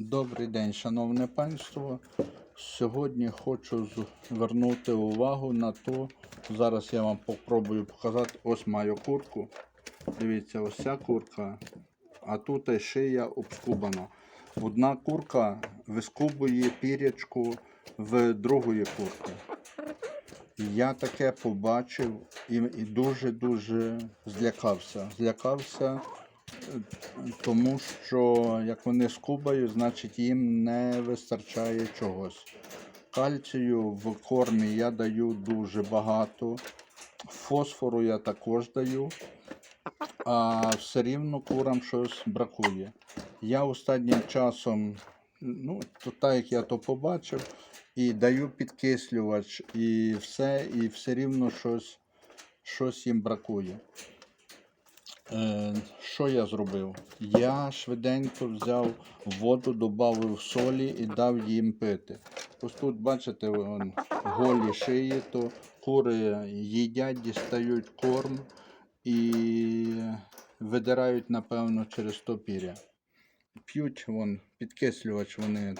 Добрий день, шановне панство. Сьогодні хочу звернути увагу на то. Зараз я вам попробую показати. Ось маю куртку. Дивіться, ось ця куртка, а тут шия обскубана. Одна курка вискубує пірячку в другої курки. Я таке побачив і дуже-дуже злякався. Злякався, тому що як вони скубають, значить їм не вистачає чогось. Кальцію в кормі я даю дуже багато. Фосфору я також даю, а все рівно курам щось бракує. Я останнім часом, ну, то так як я то побачив, і даю підкислювач, і все, і все рівно щось, щось їм бракує. Е, що я зробив? Я швиденько взяв воду, додав солі і дав їм пити. Ось тут, бачите, вон, голі шиї, то кури їдять, дістають корм і видирають, напевно, через то піря. П'ють вон, підкислювач вони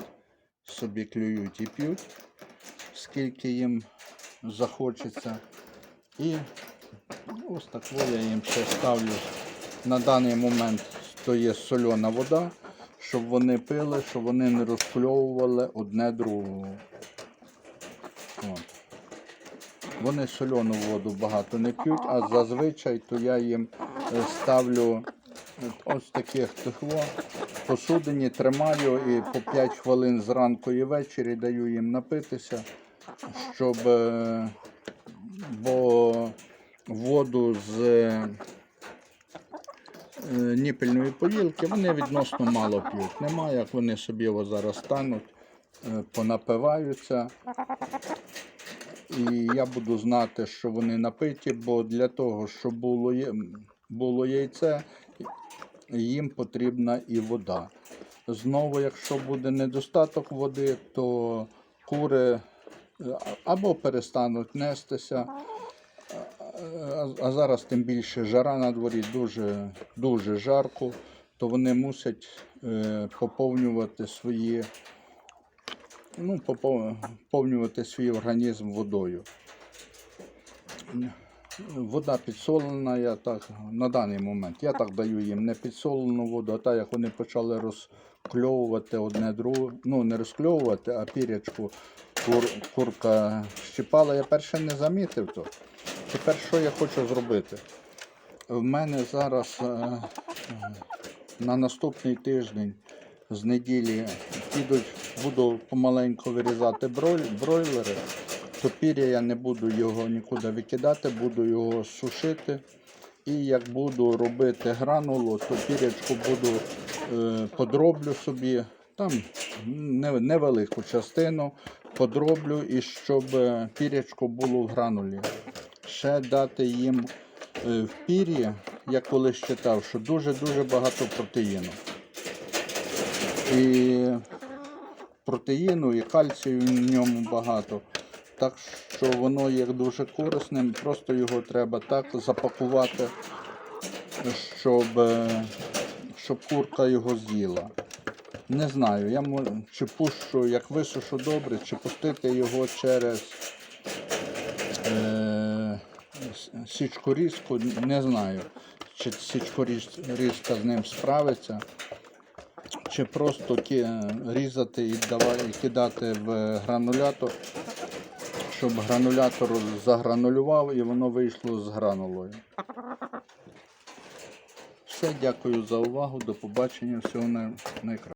собі клюють і п'ють, скільки їм захочеться. І ось так я їм ще ставлю. На даний момент то є сольона вода, щоб вони пили, щоб вони не розпльовували одне другого. Вони соляну воду багато не п'ють, а зазвичай то я їм е, ставлю е, ось таких тихво посудині, тримаю і по 5 хвилин зранку і ввечері даю їм напитися, щоб е, бо воду з е, ніпельної поїлки вони відносно мало п'ють. Немає, як вони собі його зараз стануть, е, понапиваються. І я буду знати, що вони напиті, бо для того, щоб було, було яйце, їм потрібна і вода. Знову, якщо буде недостаток води, то кури е, або перестануть нестися, а, зараз тим більше жара на дворі дуже, дуже жарко, то вони мусять е, поповнювати свої, ну, поповнювати свій організм водою. Вода підсолена, я так на даний момент. Я так даю їм не підсолену воду, а так як вони почали розкльовувати одне друге, ну не розкльовувати, а пірячку кур, курка щипала. Я перше не замітив то. Тепер що я хочу зробити? В мене зараз е, на наступний тиждень з неділі підуть, буду помаленьку вирізати бройлери, то пір'я я не буду його нікуди викидати, буду його сушити. І як буду робити гранулу, то пірячку буду е, подроблю собі, там невелику частину подроблю, і щоб е, пірячко було в гранулі. Ще дати їм е, в пір'ї, я колись читав, що дуже-дуже багато протеїну. І протеїну і кальцію в ньому багато. Так що воно є дуже корисним, просто його треба так запакувати, щоб, е, щоб курка його з'їла. Не знаю, я чи пущу, як висушу добре, чи пустити його через е, січкорізку, не знаю, чи січкорізка з ним справиться, чи просто різати і, кидати в гранулятор, щоб гранулятор загранулював і воно вийшло з гранулою. Все, дякую за увагу, до побачення, всього най- найкращого.